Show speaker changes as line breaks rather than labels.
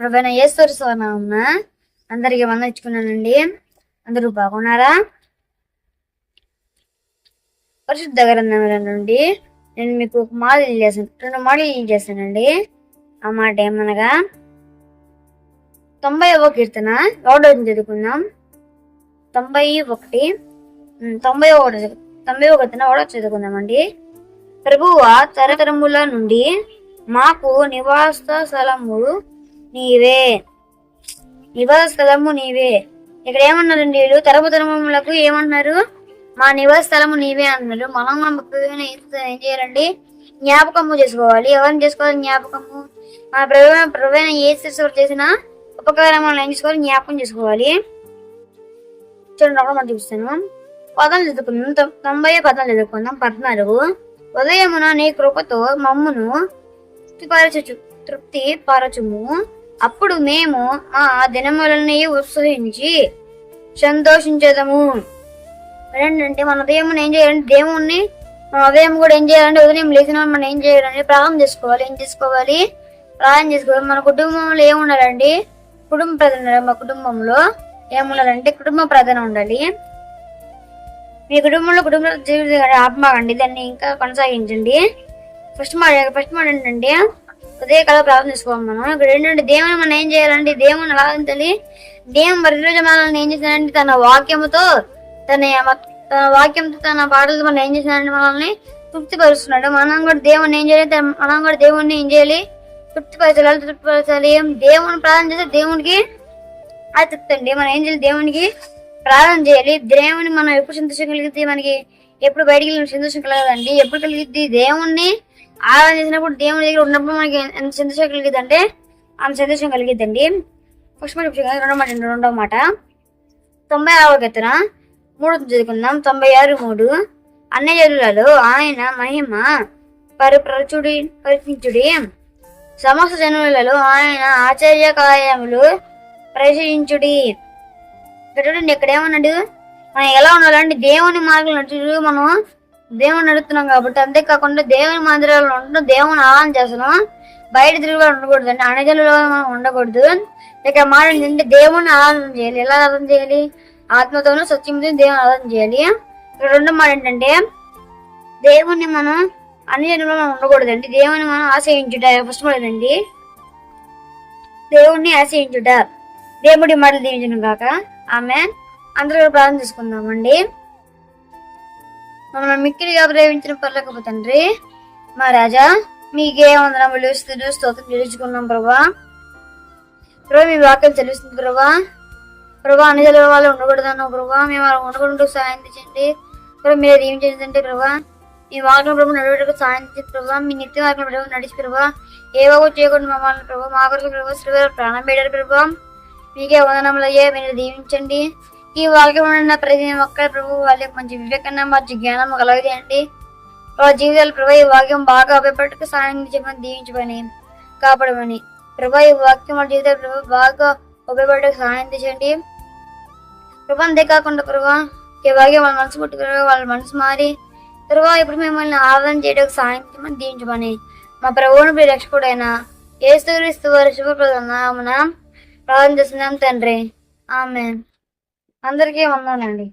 ప్రభుత్వ ఈశ్వర స్వర్ణమ్మ అందరికి వందించుకున్నానండి అందరూ బాగున్నారా? పరిశుద్ధ గ్రంథముల నుండి నేను మీకు ఒక మోడల్ చేశాను రెండు మోడల్ చేశానండి ఆ మాట ఏమనగా తొంభై ఒక కీర్తన ఒకటో చదువుకుందాం. తొంభై ఒకటి తొంభై ఒకటి తొంభై ఒకటిన ఒకటో చదువుకుందామండి. ప్రభువ తరతరముల నుండి మాకు నివాస స్థలము నీవే. నివాస స్థలము నీవే. ఇక్కడ ఏమన్నారండి వీళ్ళు? తరపుతరములకు ఏమన్నారు మా నివాస స్థలము నీవే అన్నారు. మనం మనకు ఏం చేయాలండి? జ్ఞాపకము చేసుకోవాలి. ఎవరిని చేసుకోవాలి? జ్ఞాపకము. మన ప్రవీణ ప్రవీణ ఏ శిశువు చేసిన ఉపకారములను ఏం చేసుకోవాలి? జ్ఞాపకం చేసుకోవాలి. చూడండి అక్కడ మనం చూపిస్తాను. పదాలు చదువుకుందాం. తొంభై పదాలు చదువుకుందాం. పద్నాలుగు. ఉదయమున నీ కృపతో మమ్మును తృప్తిపరచు తృప్తి పరచుము అప్పుడు మేము ఆ దినములని ఉత్సహించి సంతోషించదము. ఏంటంటే మన ఉదయం ఏం చేయాలంటే దేవుణ్ణి మన ఉదయం కూడా ఏం చేయాలంటే ఉదయం లేచిన మనం ఏం చేయాలంటే ప్రాణం చేసుకోవాలి. ఏం చేసుకోవాలి? ప్రాణం చేసుకోవాలి. మన కుటుంబంలో ఏముండాలండి? కుటుంబ ప్రధాన మా కుటుంబంలో ఏముండాలంటే కుటుంబ ప్రధాన ఉండాలి. మీ కుటుంబంలో కుటుంబ జీవితం ఆపమాకండి దాన్ని ఇంకా కొనసాగించండి. ఫస్ట్ మాట ఫస్ట్ మాట ఏంటంటే అదే కళ ప్రార్థన చేసుకోవాలి మనం. ఇక్కడ ఏంటంటే దేవుని మనం ఏం చేయాలంటే దేవుని ఆరాధించాలి దేవుని ప్రతిరోజు మనల్ని ఏం చేశానంటే తన వాక్యముతో తన తన వాక్యంతో తన పాటలతో మనం ఏం చేశానంటే మనల్ని తృప్తిపరుస్తున్నాడు. మనం కూడా దేవుని ఏం చేయాలి మనం కూడా దేవుణ్ణి ఏం చేయాలి తృప్తిపరచాలి తృప్తిపరచాలి. దేవుని ప్రార్థన చేస్తే దేవునికి అది తృప్తి అండి. మనం ఏం చేయాలి దేవునికి ప్రార్థన చేయాలి. దేవుని మనం ఎప్పుడు సంతోషం కలిగితే మనకి ఎప్పుడు బయటికి వెళ్ళిన సంతోషం కలగదండి. ఎప్పుడు కలిగిద్ది దేవుణ్ణి ఆరాధన చేసినప్పుడు దేవుని దగ్గర ఉన్నప్పుడు మనకి ఎంత సంతోషం కలిగిద్ది అంటే అంత సంతోషం కలిగిద్దండి. ఫస్ట్ మాట చెప్పాను రెండో మాట ఏంటి? రెండో మాట. తొంభై ఆరవ కీర్తన మూడు చదువుకుందాం. తొంభై ఆరు మూడు. అన్ని జనులలో ఆయన మహిమ పరిప్రచుడి పరిచించుడి సమస్త జనులలో ఆయన ఆశ్చర్య కార్యములు ప్రదర్శించుడి ఇక్కడ చూడండి ఇక్కడ ఏమన్నాడు మనం ఎలా ఉండాలంటే దేవుని మార్గం నడుచుడు మనం దేవుని నడుపుతున్నాం కాబట్టి అంతేకాకుండా దేవుని మందిరాల్లో ఉంటూ దేవుని ఆరాధన చేస్తున్నాం. బయట తిరుగులో ఉండకూడదు అండి. అణజలలో మనం ఉండకూడదు. ఇక్కడ మాట ఏంటంటే దేవుని ఆరాధన చేయాలి. ఎలా ఆరాధన చేయాలి? ఆత్మతోనూ సత్యంతో దేవుని ఆరాధన చేయాలి. ఇక్కడ రెండో మాట ఏంటంటే దేవుణ్ణి మనం అన్ని జన్మలో మనం ఉండకూడదండి. దేవుని మనం ఆశ్రయించుట. ఫస్ట్ మాట ఏంటండి దేవుణ్ణి ఆశ్రయించుట. దేవుడి మాటలు దీవించడం కాక ఆమె అందరూ ప్రార్థన ప్రార్థన చేసుకుందామండి. మమ్మల్ని మిక్కిలిగా ప్రేమించిన పర్లేకపోతే తండ్రి. మా రాజా మీకే వందనములు స్థుతులు స్తోత్రం తెలుసుకున్నాం ప్రభా. ప్రభా మీ వాక్యం తెలుస్తుంది ప్రభా. ప్రభా అన్ని చదివే వాళ్ళు ఉండకూడదన్న ప్రభా. మేము అలా ఉండకుండా సాయం తెచ్చండి. ప్రభా మీరు దీవించండి ప్రభా. మీ వాక్యం ప్రభు నడువుటకు సాయం చేసి ప్రభా. మీ నిత్య వాక్యం ప్రభు నడిచి ప్రభా. ఏ బాగు చేయకుండా మమ్మల్ని ప్రభా మా కొరకు ప్రభా శ్రీవారు ప్రాణం పెట్టారు ప్రభా. మీకే వందనములయ్యే మీరు దీవించండి. ఈ వాక్యం ఉన్న ప్రతి ఒక్క ప్రభు వాళ్ళకి మంచి వివేకన మంచి జ్ఞానం కలగజేయండి. వాళ్ళ జీవితాలు ప్రభా ఈ వాక్యం బాగా ఉపయోగపడక సాయం చేయమని దీవించమని కాపాడమని. ప్రభా ఈ వాక్యం వాళ్ళ జీవితాలు ప్రభు బాగా ఉపయోగపడక సహాయం చేయండి. ప్రభా అంతేకాకుండా ప్రభా ఈ వాక్యం వాళ్ళ మనసు పుట్టుకురా వాళ్ళ మనసు మారి ప్రభా ఇప్పుడు మిమ్మల్ని ఆదరణ చేయడానికి సహాయం చేయమని దీవించమని. మా ప్రభువుని ప్రియ రక్షకుడైన ఏసుక్రీస్తు వారి శుభప్రదనామన ప్రార్థన చేస్తున్నాం తండ్రి. ఆమె అందరికీ వందనండి